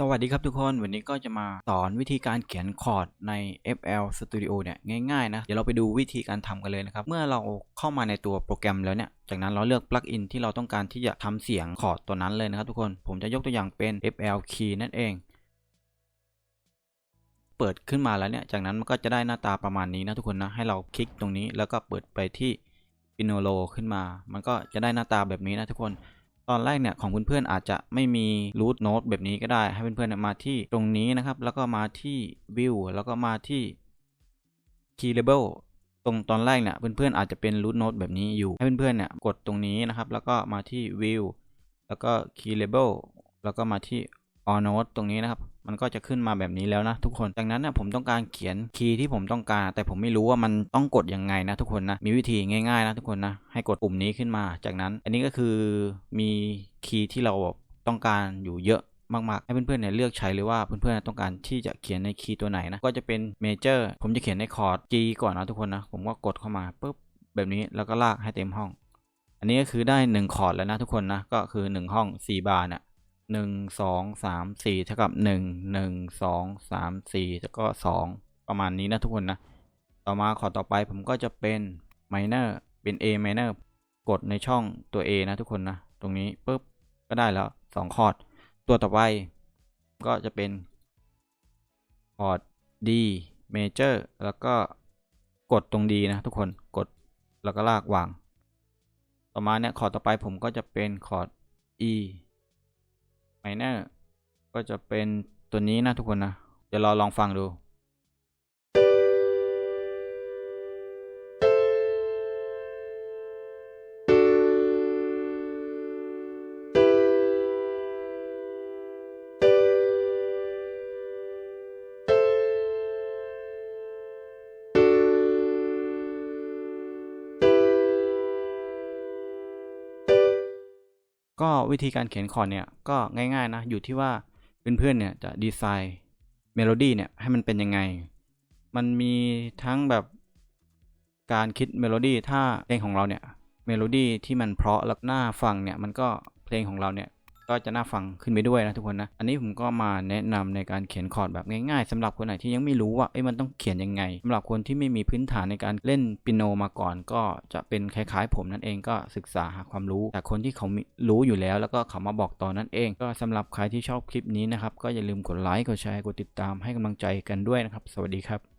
สวัสดีครับทุกคนวันนี้ก็จะมาสอนวิธีการเขียนคอร์ดใน FL Studio เนี่ยง่ายๆนะ เดี๋ยวเราไปดูวิธีการทำกันเลยนะครับ เมื่อเราเข้ามาในตัวโปรแกรมแล้วเนี่ย จากนั้นเราเลือกปลั๊กอินที่เราต้องการที่จะทำเสียงคอร์ดตัวนั้นเลยนะครับทุกคนผมจะยกตัวอย่างเป็น FL Key นั่นเอง เปิดขึ้นมาแล้วเนี่ย จากนั้นมันก็จะได้หน้าตาประมาณนี้นะทุกคนนะให้เราคลิกตรงนี้แล้วก็เปิดไปที่ Inolo ขึ้นมา มันก็จะได้หน้าตาแบบนี้นะทุกคน ตอนแรกเนี่ยของเพื่อนๆอาจจะไม่มี root node แบบนี้ก็ได้ ให้เพื่อนๆมาที่ตรงนี้นะครับ แล้วก็มาที่ view แล้วก็มาที่ key label ตรงตอนแรกเนี่ยเพื่อนๆอาจจะเป็น root node แบบนี้อยู่ให้เพื่อนๆเนี่ยกดตรงนี้นะครับ แล้วก็มาที่ view แล้วก็ key label แล้วก็มาที่ all node ตรงนี้นะครับ มันก็จะขึ้นมาแบบนี้แล้วนะทุกคนจากนั้นนะผมต้องการเขียนคีย์ที่ผมต้องการ แต่ผมไม่รู้ว่ามันต้องกดยังไงนะทุกคนนะมีวิธีง่ายๆนะทุกคนนะให้กดปุ่มนี้ขึ้นมา จากนั้น อันนี้ก็คือมีคีย์ที่เราต้องการอยู่เยอะมากๆ ให้เพื่อนๆเนี่ยเลือกใช้เลยว่าเพื่อนๆต้องการที่จะเขียนในคีย์ตัวไหนนะ ก็จะเป็นเมเจอร์ผมจะเขียนในคอร์ด G ก่อนนะทุกคนนะ ผมก็กดเข้ามาปุ๊บแบบนี้แล้วก็ลากให้เต็มห้อง อันนี้ก็คือได้ 1 คอร์ดแล้วนะทุกคนนะ ก็คือ 1 ห้อง 4 บาร์เนี่ย หนึ่งสองสามสี่เท่ากับหนึ่งหนึ่งสองสามสี่แล้วก็สองประมาณนี้นะทุกคนนะ ต่อมาขอต่อไปผมก็จะเป็น minor เป็น A minor กดในช่องตัว A นะทุกคนนะ ตรงนี้ปุ๊บก็ได้แล้วสองคอร์ด ตัวต่อไปก็จะเป็นคอร์ด D major แล้วก็กดตรง D นะทุกคนกดแล้วก็ลากวาง ต่อมาเนี่ยคอร์ดต่อไปผมก็จะเป็นคอร์ด E minor ก็จะเป็นตัวนี้นะทุกคนนะ เดี๋ยวเราลองฟังดู ก็วิธีการเขียนคอร์ดเนี่ยก็ง่ายๆนะ อยู่ที่ว่าเพื่อนๆเนี่ยจะดีไซน์เมโลดี้เนี่ยให้มันเป็นยังไง มันมีทั้งแบบการคิดเมโลดี้ถ้าเพลงของเราเนี่ยเมโลดี้ที่มันเพราะแล้วน่าฟังเนี่ยมันก็เพลงของเราเนี่ย ก็จะน่าฟังขึ้นไปด้วยนะทุกคนนะ อันนี้ผมก็มาแนะนำในการเขียนคอร์ดแบบง่ายๆสำหรับคนไหนที่ยังไม่รู้ว่าเอ้มันต้องเขียนยังไงสำหรับคนที่ไม่มีพื้นฐานในการเล่นปิโนมาก่อน ก็จะเป็นคล้ายๆ ผมนั่นเองก็ศึกษาหาความรู้แต่คนที่เขามีรู้อยู่แล้ว แล้วก็เขามาบอกต่อนั่นเอง ก็สำหรับใครที่ชอบคลิปนี้นะครับก็อย่าลืมกดไลค์กดแชร์กดติดตามให้กำลังใจกันด้วยนะครับ สวัสดีครับ